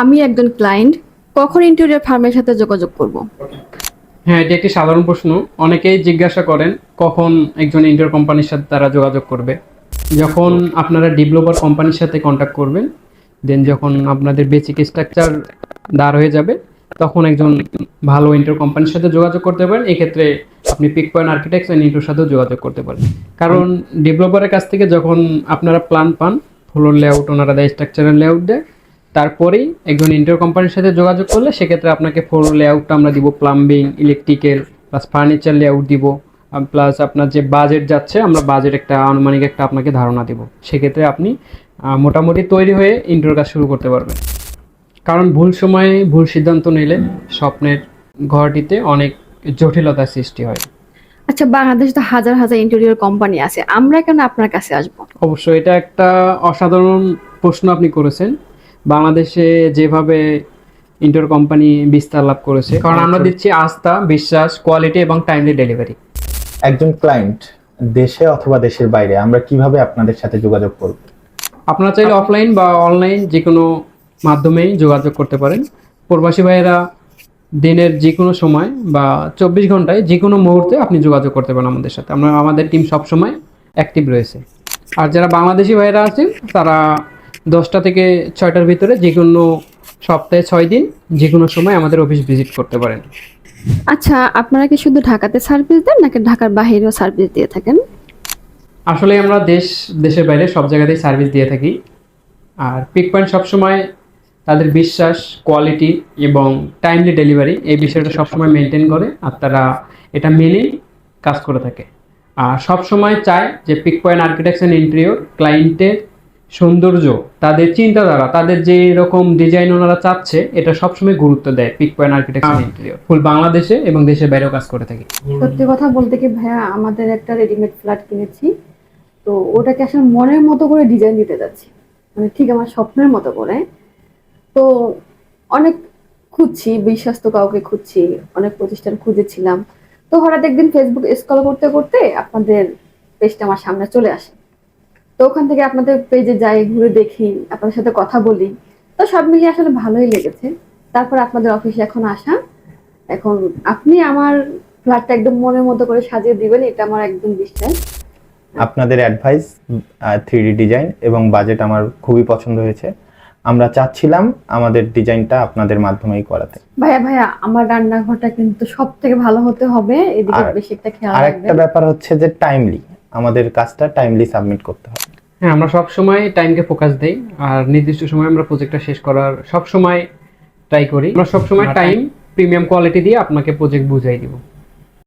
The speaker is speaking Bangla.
আমি একজন ক্লায়েন্ট কখন ইন্টেরিয়র ফার্মের সাথে যোগাযোগ করব? হ্যাঁ এটি একটি সাধারণ প্রশ্ন। অনেকেই জিজ্ঞাসা করেন, কখন একজন ইন্টার কোম্পানির সাথে তারা যোগাযোগ করবে? যখন আপনারা ডেভেলপার কোম্পানির সাথে কন্ট্যাক্ট করবেন দেন যখন আপনাদের বেসিক স্ট্রাকচার দাঁড় হয়ে যাবে, তখন একজন ভালো ইন্টার কোম্পানির সাথে যোগাযোগ করতে পারেন। এক্ষেত্রে আপনি Peak Point Architects and interior সাথেও যোগাযোগ করতে পারেন। কারণ ডেভেলপারের কাছ থেকে যখন আপনারা প্ল্যান পান ফ্লোর লেআউট ওনারা দেয় স্ট্রাকচারাল লেআউট দেয়। তারপরেই একজন ইন্টার কোম্পানির সাথে যোগাযোগ করলে সেক্ষেত্রে আপনাকে ফ্লোর লেআউটটা আমরা দিব plumbing electrical plus furniture layout দিব প্লাস আপনার যে বাজেট যাচ্ছে আমরা বাজেট একটা আনুমানিক একটা আপনাকে ধারণা দিব। সেক্ষেত্রে আপনি মোটামুটি তৈরি হয়ে ইন্টার কাজ শুরু করতে পারবেন। কারণ ভুল সময়ে ভুল সিদ্ধান্ত নিলে স্বপ্নের ঘরটিতে অনেক জটিলতার সৃষ্টি হয়। আচ্ছা বাংলাদেশে তো হাজার হাজার ইন্টেরিয়র কোম্পানি আছে। আমরা কেন আপনার কাছে আসব? অবশ্যই এটা একটা অসাধারণ প্রশ্ন আপনি করেছেন। বাংলাদেশে যেভাবে ইন্টার কোম্পানি বিস্তার লাভ করেছে কারণ আমরা দিচ্ছি আস্থা বিশ্বাস কোয়ালিটি এবং টাইমলি ডেলিভারি একজন ক্লায়েন্ট দেশে অথবা দেশের বাইরে আমরা কীভাবে আপনাদের সাথে যোগাযোগ করব? আপনারা চাইলে অফলাইন বা অনলাইন যে কোনো মাধ্যমেই যোগাযোগ করতে পারেন। প্রবাসী ভাইয়েরা দিনের যে কোনো সময় বা চব্বিশ ঘন্টায় যে কোনো মুহূর্তে আপনি যোগাযোগ করতে পারেন আমাদের সাথে। আমরা আমাদের টিম সবসময় অ্যাক্টিভ রয়েছে। আর যারা বাংলাদেশি ভাইয়েরা আছেন তারা দশটা থেকে ছয়টার ভিতরে যে কোনো সপ্তাহে ছয় দিন যে কোনো সময় আমাদের অফিস ভিজিট করতে পারেন। আচ্ছা আপনারা কি শুধু ঢাকাতে সার্ভিস দেন নাকি ঢাকার বাইরেও সার্ভিস দিয়ে থাকেন? আসলে আমরা দেশ দেশের বাইরে সব জায়গাতেই সার্ভিস দিয়ে থাকি। আর পিক পয়েন্ট সবসময় তাদের বিশ্বাস কোয়ালিটি এবং টাইমলি ডেলিভারি এই বিষয়টা সবসময় মেনটেন করে আর তারা এটা মেনেই কাজ করে থাকে। আর সবসময় চায় যে পিক পয়েন্ট আর্কিটেকচার ইন্টেরিয়র ক্লায়েন্টের সৌন্দর্য তাদের চিন্তাধারা তাদের যে রকম ডিজাইন ওনারা চাচ্ছে এটা সবসময় গুরুত্ব দেয় Peak Point Architecture Interior full বাংলাদেশে এবং দেশের বাইরেও কাজ করে থাকি। সত্যি কথা বলতে কি ভাইয়া আমাদের একটা রেডিমেড ফ্ল্যাট কিনেছি। তো ওটাকে আসলে মনের মতো করে ডিজাইন দিতে যাচ্ছি। মানে ঠিক আমার স্বপ্নের মতো করে। তো অনেক খুঁজছি বিশ্বস্ত কাউকে খুঁজছি অনেক প্রতিষ্ঠান খুঁজেছিলাম। তো হঠাৎ একদিন ফেসবুক স্ক্রল করতে করতে আপনাদের পেজটা আমার সামনে চলে আসে। তো ওখান থেকে আপনাদের পেজে যাই ঘুরে দেখি আপনাদের সাথে কথা বলি। তো সব মিলিয়ে আসলে ভালোই লেগেছে। তারপর আপনাদের অফিসে এখন আসা। এখন আপনি আমার ফ্ল্যাটটা একদম মনের মতো করে সাজিয়ে দিবেন এটা আমার একদম বিশ্বাস। আপনাদের অ্যাডভাইস থ্রি ডিজাইন এবং বাজেট আমার খুবই পছন্দ হয়েছে। আমরা চাচ্ছিলাম আমাদের ডিজাইনটা আপনাদের মাধ্যমেই করাতে। ভাইয়া ভাইয়া আমার রান্নাঘরটা কিন্তু সব থেকে ভালো হতে হবে। এদিকে বেশি একটা খেয়াল আর একটা ব্যাপার হচ্ছে যে টাইমলি আমাদের কাজটা টাইমলি সাবমিট করতে হবে। হ্যাঁ আমরা সব সময় টাইমকে ফোকাস দেই আর নির্দিষ্ট সময় আমরা প্রজেক্টটা শেষ করার সব সময় ট্রাই করি। আমরা সব সময় টাইম প্রিমিয়াম কোয়ালিটি দিয়ে আপনাকে প্রজেক্ট বুঝাই দিব।